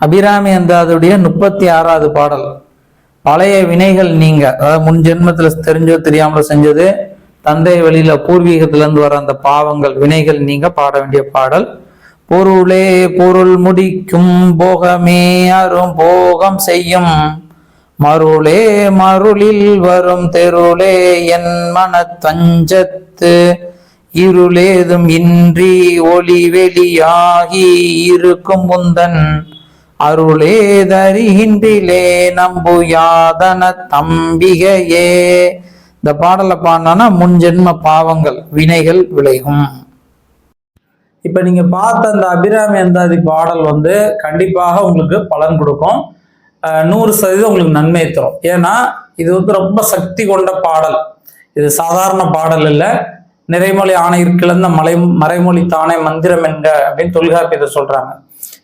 அபிராமி அந்தாதுடைய முப்பத்தி ஆறாவது பாடல். பழைய வினைகள் நீங்க. அதாவது முன் ஜென்மத்துல தெரிஞ்சோ தெரியாமலோ செஞ்சது தந்தை வழியில பூர்வீகத்துல இருந்து வர அந்த பாவங்கள் வினைகள் நீங்க பாட வேண்டிய பாடல். பொருளே பொருள் முடிக்கும் போகமே அரும் போகம் செய்யும். மருளே மருளில் வரும் தெருளே என் மனத்தஞ்சத்து இருளேதும் இன்றி ஒளி வெளியாகி இருக்கும் முந்தன் அருளே தருகின்றிலே நம்பு யாதன தம்பிகையே. இந்த பாடலை பாடினா முன் ஜென்ம பாவங்கள் வினைகள் விளையும். இப்ப நீங்க பார்த்த அந்த அபிராமி அந்தாதி பாடல் வந்து கண்டிப்பாக உங்களுக்கு பலன் கொடுக்கும். நூறு சதவீதம் உங்களுக்கு நன்மை தரும். ஏன்னா இது வந்து ரொம்ப சக்தி கொண்ட பாடல். இது சாதாரண பாடல் இல்லை. நிறைமொழி ஆணையிற்கிழந்த மலை மறைமொழி தானே மந்திரம் என்க அப்படின்னு தொல்காப்பியத்தை சொல்றாங்க.